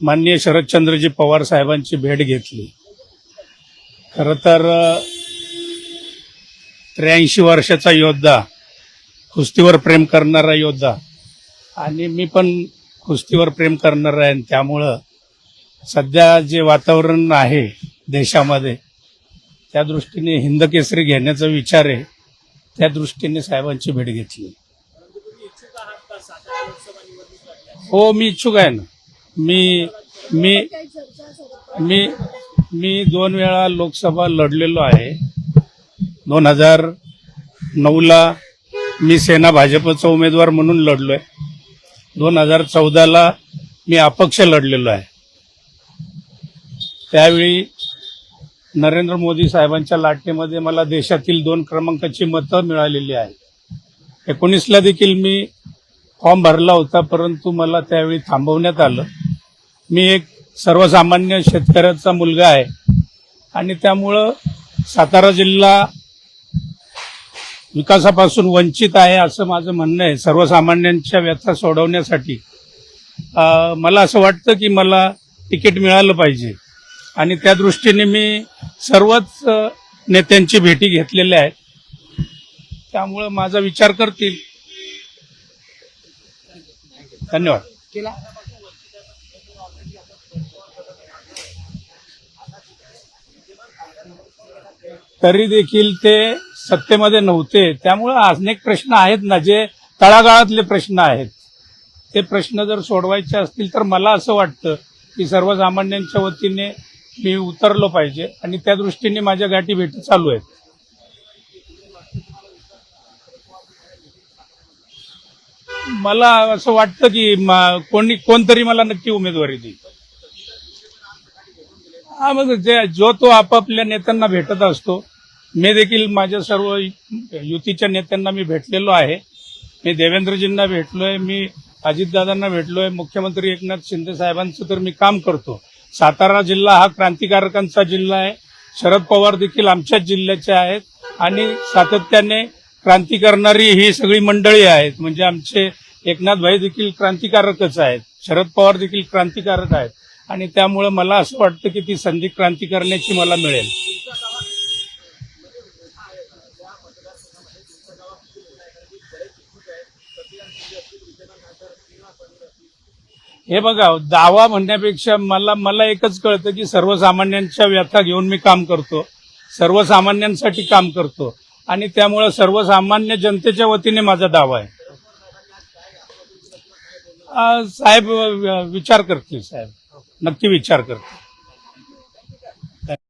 माननीय शरदचंद्रजी पवार साहेबांची भेट घेतली. खरं तर त्र्याऐंशी वर्षाचा योद्धा कुस्तीवर प्रेम करणारा योद्धा आणि मी पण कुस्तीवर प्रेम करणार आहे आणि त्यामुळं सध्या जे वातावरण आहे देशामध्ये त्या दृष्टीने हिंद केसरी घेण्याचा विचार आहे त्या दृष्टीने साहेबांची भेट घेतली. हो मी इच्छुक आहे ना. मी मी मी मी दोन वेळा लोकसभा लढलेलो आहे. दोन हजार नऊला मी सेना भाजपचा उमेदवार म्हणून लढलो आहे दोन हजार चौदाला मी अपक्ष लढलेलो आहे. त्यावेळी नरेंद्र मोदी साहेबांच्या लाटेमध्ये मला देशातील दोन क्रमांकाची मतं मिळालेली आहे एकोणीसला देखील मी फॉर्म भरला होता परंतु मला त्यावेळी थांबवण्यात आलं. मी एक सर्वसामान्य शेतकऱ्याचा मुलगा आहे. आणि त्यामुळं सातारा जिल्हा विकासापासून वंचित आहे असं माझं म्हणणं आहे. सर्वसामान्यांच्या व्यथा सोडवण्यासाठी. मला असं वाटतं की मला तिकीट मिळालं पाहिजे. आणि त्या दृष्टीने मी सर्वच नेत्यांची भेटी घेतलेल्या आहेत. त्यामुळं माझा विचार करतील. धन्यवाद. तरी देखील ते सत्तेमध्ये नव्हते. त्यामुळे अनेक प्रश्न आहेत ना जे तळागाळातले प्रश्न आहेत. ते प्रश्न जर सोडवायचे असतील तर मला असं वाटतं की सर्वसामान्यांच्या वतीने मी उतरलो पाहिजे आणि त्या दृष्टीने माझ्या गाठी भेटी चालू आहेत. मला असं वाटतं की कोणी कोणतरी मला नक्की उमेदवारी देईल. हा मग जे जो तो आपापल्या नेत्यांना भेटत असतो मी देखील माझ्या सर्व युतीच्या नेत्यांना मी भेटलेलो आहे. मी देवेंद्रजींना भेटलोय मी अजितदादांना भेटलोय मुख्यमंत्री एकनाथ शिंदे साहेबांचं तर मी काम करतो. सातारा जिल्हा हा क्रांतिकारकांचा जिल्हा आहे. शरद पवार देखील आमच्याच जिल्ह्याचे आहेत आणि सातत्याने क्रांती करणारी ही सगळी मंडळी आहेत. म्हणजे आमचे एकनाथ भाई देखील क्रांतिकारकच आहेत. शरद पवार देखील क्रांतिकारक आहेत. आणि त्यामुळे मला असं वाटतं की ती संधी क्रांती करण्याची मला मिळेल. हे बघा दावा म्हणण्यापेक्षा मला मला एकच कळतं की सर्वसामान्यांच्या व्यथा घेऊन मी काम करतो. सर्वसामान्यांसाठी काम करतो. आणि त्यामुळे सर्वसामान्य जनतेच्या वतीने माझा दावा आहे. साहेब विचार करतील साहेब. नक्की विचार करतील.